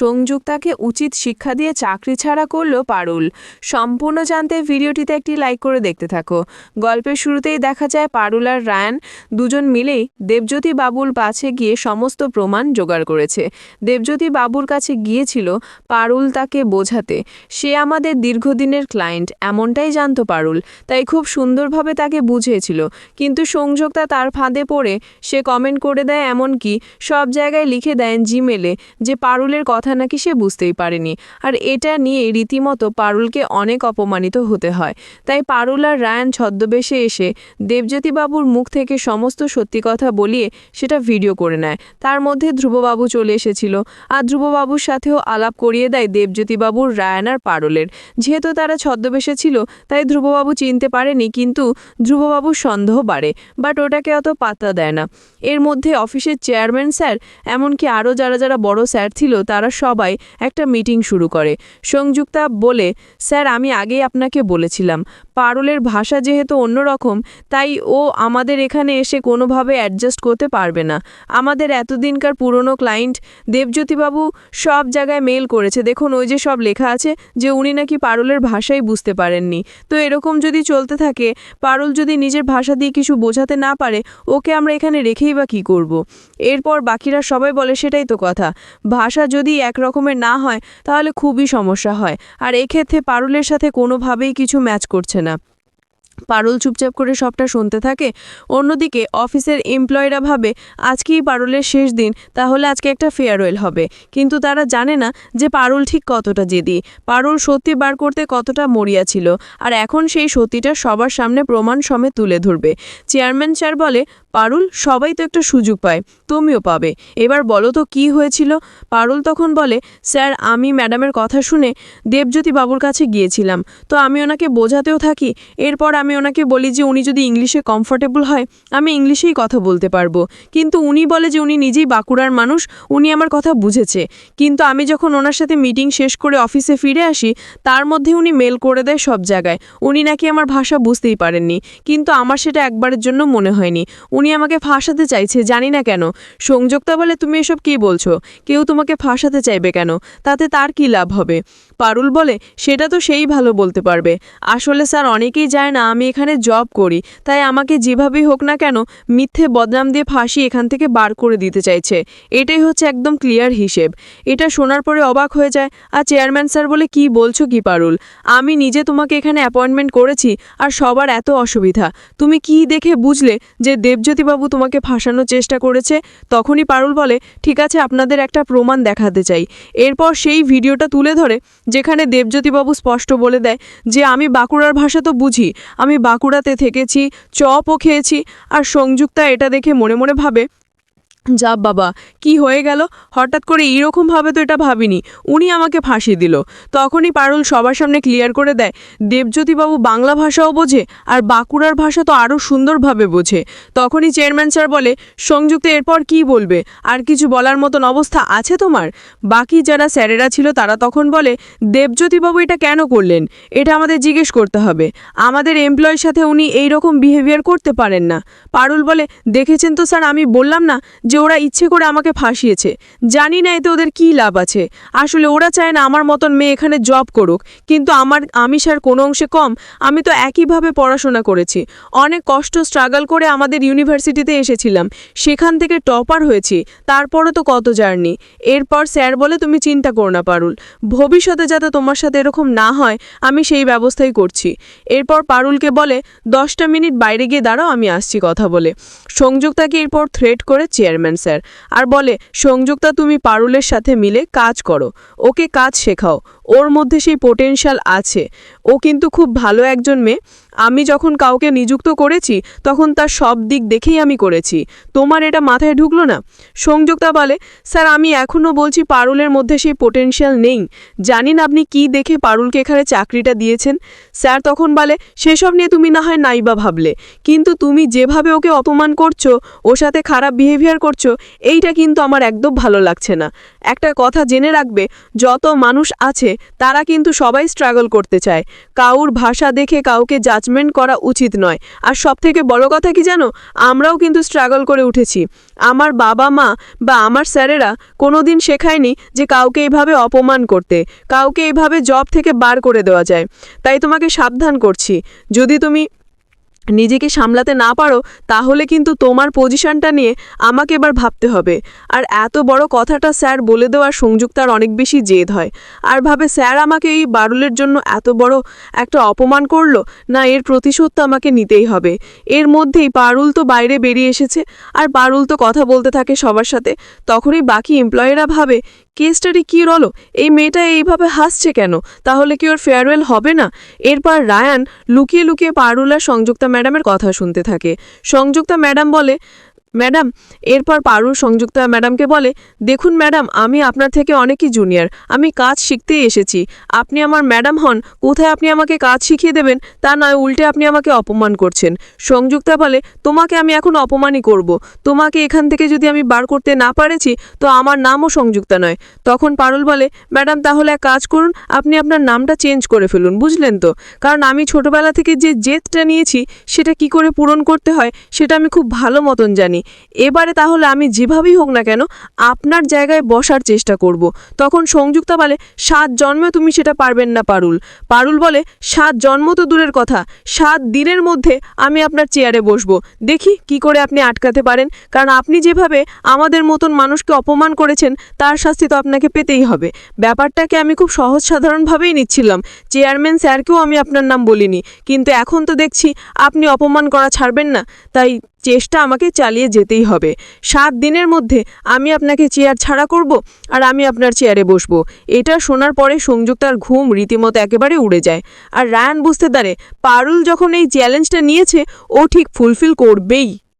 সংযুক্তাকে উচিত শিক্ষা দিয়ে চাকরি ছাড়া করল পারুল। সম্পূর্ণ জানতে ভিডিওটিতে একটি লাইক করে দেখতে থাকো। গল্পের শুরুতেই দেখা যায় পারুল আর রায়ান দুজন মিলেই দেবজ্যোতি বাবুর কাছে গিয়ে সমস্ত প্রমাণ জোগাড় করেছে। দেবজ্যোতি বাবুর কাছে গিয়েছিল পারুল তাকে বোঝাতে। সে আমাদের দীর্ঘদিনের ক্লায়েন্ট, এমনটাই জানতো পারুল, তাই খুব সুন্দরভাবে তাকে বুঝিয়েছিল। কিন্তু সংযুক্তা তার ফাঁদে পড়ে, সে কমেন্ট করে দেয় এমনকি সব জায়গায় লিখে দেন জিমেলে যে পারুলের কথা নাকি সে বুঝতেই পারেনি। আর এটা নিয়ে রীতিমতো পারুলকে অনেক অপমানিত হতে হয়। তাই পারুল আর রায়ান ছদ্মবেশে এসে দেবজ্যোতিবাবুর মুখ থেকে সমস্ত সত্যি কথা বলিয়ে সেটা ভিডিও করে নেয়। তার মধ্যে ধ্রুববাবু চলে এসেছিল। আর ধ্রুববাবুর সাথেও আলাপ করিয়ে দেয় দেবজ্যোতিবাবুর, রায়ান আর পারুলের। যেহেতু তারা ছদ্মবেশে ছিল, তাই ধ্রুববাবু চিনতে পারেনি, কিন্তু ধ্রুববাবুর সন্দেহ বাড়ে। বাট ওটাকে অত পাত্তা দেয় না। এর মধ্যে অফিসের চেয়ারম্যান স্যার, এমনকি আরও যারা যারা বড় স্যার ছিল, তারা সবাই একটা মিটিং শুরু করে। সংযুক্তা বলে, স্যার, আমি আগেই আপনাকে বলেছিলাম। পারুলের ভাষা যেহেতু অন্যরকম, তাই ও আমাদের এখানে এসে কোনোভাবে অ্যাডজাস্ট করতে পারবে না। আমাদের এতদিনকার পুরনো ক্লায়েন্ট দেবজ্যোতিবাবু সব জায়গায় মেল করেছে। দেখুন, ওই যে সব লেখা আছে যে উনি নাকি পারুলের ভাষাই বুঝতে পারেননি। তো এরকম যদি চলতে থাকে, পারুল যদি নিজের ভাষা দিয়ে কিছু বোঝাতে না পারে, ওকে আমরা এখানে রেখেই বা কী করব। এরপর বাকিরা সবাই বলে, সেটাই তো কথা। ভাষা যদি এক রকমের না হয়, তাহলে খুবই সমস্যা হয়। আর এক্ষেত্রে পারুলের সাথে কোনোভাবেই কিছু ম্যাচ করছে না। পারুল চুপচাপ করে সবটা শুনতে থাকে। অন্যদিকে অফিসের এমপ্লয়িরা ভাবে আজকেই পারুলের শেষ দিন, তাহলে আজকে একটা ফেয়ারওয়েল হবে। কিন্তু তারা জানে না যে পারুল ঠিক কতটা জেদি। পারুল সত্যি বার করতে কতটা মরিয়া ছিল, আর এখন সেই সত্যিটা সবার সামনে প্রমাণ সমেত তুলে ধরবে। চেয়ারম্যান স্যার বলে, পারুল, সবাই তো একটা সুযোগ পায়, তুমিও পাবে। এবার বলো তো কি হয়েছিল? পারুল তখন বলে, স্যার, আমি ম্যাডামের কথা শুনে দেবজ্যোতি বাবুর কাছে গিয়েছিলাম। তো আমি ওনাকে বোঝাতেও থাকি, এরপর আমি ওনাকে বলি যে উনি যদি ইংলিশে কমফোর্টেবল হয়, আমি ইংলিশেই কথা বলতে পারব। কিন্তু উনি বলে যে উনি নিজেই বাঁকুড়ার মানুষ, উনি আমার কথা বুঝেছে। কিন্তু আমি যখন ওনার সাথে মিটিং শেষ করে অফিসে ফিরে আসি, তার মধ্যে উনি মেল করে দেয় সব জায়গায়। উনি নাকি আমার ভাষা বুঝতেই পারেননি। কিন্তু আমার সেটা একবারের জন্য মনে হয়নি। উনি আমাকে ফাঁসাতে চাইছে, জানি না কেন। সংযুক্তা বলে, তুমি এসব কি বলছো? কেউ তোমাকে ফাঁসাতে চাইবে কেন? তাতে তার কি লাভ হবে? পারুল বলে, সেটা তো সেই ভালো বলতে পারবে। আসলে স্যার, অনেকেই যায় না, আমি এখানে জব করি। তাই আমাকে যেভাবেই হোক না কেন, মিথ্যে বদনাম দিয়ে ফাঁসি এখান থেকে বার করে দিতে চাইছে। এটাই হচ্ছে একদম ক্লিয়ার হিসেব। এটা শোনার পরে অবাক হয়ে যায়, আর চেয়ারম্যান স্যার বলে কি বলছো কি পারুল? আমি নিজে তোমাকে এখানে অ্যাপয়েন্টমেন্ট করেছি, আর সবার এত অসুবিধা। তুমি কি দেখে বুঝলে যে দেবজ্যোতিবাবু তোমাকে ফাঁসানোর চেষ্টা করেছে? তখনই পারুল বলে, ঠিক আছে, আপনাদের একটা প্রমাণ দেখাতে চাই। এরপর সেই ভিডিওটা তুলে ধরে যেখানে দেবজ্যোতিবাবু স্পষ্ট বলে দেয় যে আমি বাঁকুড়ার ভাষা তো বুঝি, আমি বাঁকুড়াতে থেকেছি, চপও খেয়েছি, আর সংযুক্তা এটা দেখে মনে মনে ভাবে যা বাবা, কি হয়ে গেল? হঠাৎ করে এইরকমভাবে তো এটা ভাবিনি। উনি আমাকে ফাঁসি দিল। তখনই পারুল সবার সামনে ক্লিয়ার করে দেয় দেবজ্যোতিবাবু বাংলা ভাষাও বোঝে আর বাঁকুড়ার ভাষা তো আরও সুন্দরভাবে বোঝে। তখনই চেয়ারম্যান স্যার বলে, সংযুক্ত এরপর কি বলবে? আর কিছু বলার মতন অবস্থা আছে তোমার? বাকি যারা স্যারেরা ছিল তারা তখন বলে দেবজ্যোতিবাবু এটা কেন করলেন? এটা আমাদের জিজ্ঞেস করতে হবে। আমাদের এমপ্লয়ের সাথে উনি এই রকম বিহেভিয়ার করতে পারেন না। পারুল বলে, দেখেছেন তো স্যার আমি বললাম না যে ওরা ইচ্ছে করে আমাকে ফাঁসিয়েছে। জানি না এতে ওদের কী লাভ আছে। আসলে ওরা চায় না আমার মতন মেয়ে এখানে জব করুক। কিন্তু আমার আমি স্যার কোনো অংশে কম, আমি তো একইভাবে পড়াশোনা করেছি। অনেক কষ্ট স্ট্রাগল করে আমাদের ইউনিভার্সিটিতে এসেছিলাম। সেখান থেকে টপার হয়েছি। তারপরও তো কত জার্নি এরপর স্যার বলে, তুমি চিন্তা করো না পারুল। ভবিষ্যতে যাতে তোমার সাথে এরকম না হয়, আমি সেই ব্যবস্থাই করছি। এরপর পারুলকে বলে, দশটা মিনিট বাইরে গিয়ে দাঁড়াও, আমি আসছি, কথা বলে। সংযুক্তাকে এরপর থ্রেট করে চেয়ারম্যান স্যার। আর বলে সংযুক্তা তুমি পারুলের সাথে মিলে কাজ করো। ওকে কাজ শেখাও। ওর মধ্যে সেই পোটেনশিয়াল আছে। ও কিন্তু খুব ভালো একজন মেয়ে। আমি যখন কাউকে নিযুক্ত করেছি, তখন তার সব দিক দেখেই আমি করেছি। তোমার এটা মাথায় ঢুকলো না? সংযুক্তা বলে, স্যার, আমি এখনও বলছি পারুলের মধ্যে সেই পোটেনশিয়াল নেই। জানিন আপনি কি দেখে পারুলকে এখানে চাকরিটা দিয়েছেন? স্যার তখন বলে, সেসব নিয়ে তুমি না হয় নাইবা ভাবলে। কিন্তু তুমি যেভাবে ওকে অপমান করছ, ওর সাথে খারাপ বিহেভিয়ার করছ করছ, এইটা কিন্তু আমার একদম ভালো লাগছে না। একটা কথা জেনে রাখবে, যত মানুষ আছে তারা কিন্তু সবাই স্ট্রাগল করতে চায়। কাউর ভাষা দেখে কাউকে জাজমেন্ট করা উচিত নয়। আর সব থেকে বড় কথা কি জানো? আমরাও কিন্তু স্ট্রাগল করে উঠেছি। আমার বাবা মা বা আমার স্যারেরা কোনো দিন শেখায়নি যে কাউকে এইভাবে অপমান করতে। কাউকে এইভাবে জব থেকে বার করে দেওয়া যায়। তাই তোমাকে সাবধান করছি। যদি তুমি নিজেকে সামলাতে না পারো, তাহলে কিন্তু তোমার পজিশনটা নিয়ে আমাকে এবার ভাবতে হবে। আর এত বড় কথাটা স্যার বলে দেওয়ার সংযুক্তার অনেক বেশি জেদ হয়। আর ভাবে স্যার আমাকে এই বারুলের জন্য এত বড় একটা অপমান করল, না এর প্রতিশোধ তো আমাকে নিতেই হবে। এর মধ্যেই পারুল তো বাইরে বেরিয়ে এসেছে, আর পারুল তো কথা বলতে থাকে সবার সাথে, তখনই বাকি এমপ্লয়িরা ভাবে কেসটারি কী রলো? এই মেয়েটা এইভাবে হাসছে কেন? তাহলে কি ওর ফেয়ারওয়েল হবে না? এরপর রায়ান লুকিয়ে লুকিয়ে পারুলা সংযুক্তা ম্যাডামের কথা শুনতে থাকে। সংযুক্তা ম্যাডাম বলে ম্যাডাম, এরপর পারুল সংযুক্তা ম্যাডামকে বলে, দেখুন ম্যাডাম, আমি আপনার থেকে অনেকই জুনিয়র। আমি কাজ শিখতেই এসেছি। আপনি আমার ম্যাডাম হন, কোথায় আপনি আমাকে কাজ শিখিয়ে দেবেন? তা নয় উল্টে আপনি আমাকে অপমান করছেন। সংযুক্তা বলে, তোমাকে আমি এখন অপমানই করব। তোমাকে এখান থেকে যদি আমি বার করতে না পারেছি, তো আমার নামও সংযুক্তা নয়। তখন পারুল বলে, ম্যাডাম, তাহলে এক কাজ করুন, আপনি আপনার নামটা চেঞ্জ করে ফেলুন, বুঝলেন তো? কারণ আমি ছোটবেলা থেকে যে জেদটা নিয়েছি, সেটা কি করে পূরণ করতে হয়, সেটা আমি খুব ভালো মতন জানি। এবারে তাহলে আমি যেভাবেই হোক না কেন আপনার জায়গায় বসার চেষ্টা করব। তখন সংযুক্তা বলে, সাত জন্মে তুমি সেটা পারবেন না পারুল। পারুল বলে, সাত জন্ম তো দূরের কথা, সাত দিনের মধ্যে আমি আপনার চেয়ারে বসবো। দেখি কি করে আপনি আটকাতে পারেন, কারণ আপনি যেভাবে আমাদের মতন মানুষকে অপমান করেছেন, তার শাস্তি তো আপনাকে পেতেই হবে। ব্যাপারটাকে আমি খুব সহজ সাধারণভাবেই নিচ্ছিলাম। চেয়ারম্যান স্যারকেও আমি আপনার নাম বলিনি, কিন্তু এখন তো দেখছি আপনি অপমান করা ছাড়বেন না। তাই চেষ্টা আমাকে চালিয়ে যেতেই হবে। সাত দিনের মধ্যে আমি আপনাকে চেয়ার ছাড়া করব আর আমি আপনার চেয়ারে বসবো। এটা শোনার পরে সংযুক্তার ঘুম রীতিমতো একেবারে উড়ে যায়। আর রায়ান বুঝতে পারে পারুল যখন এই চ্যালেঞ্জটা নিয়েছে, ও ঠিক ফুলফিল করবেই।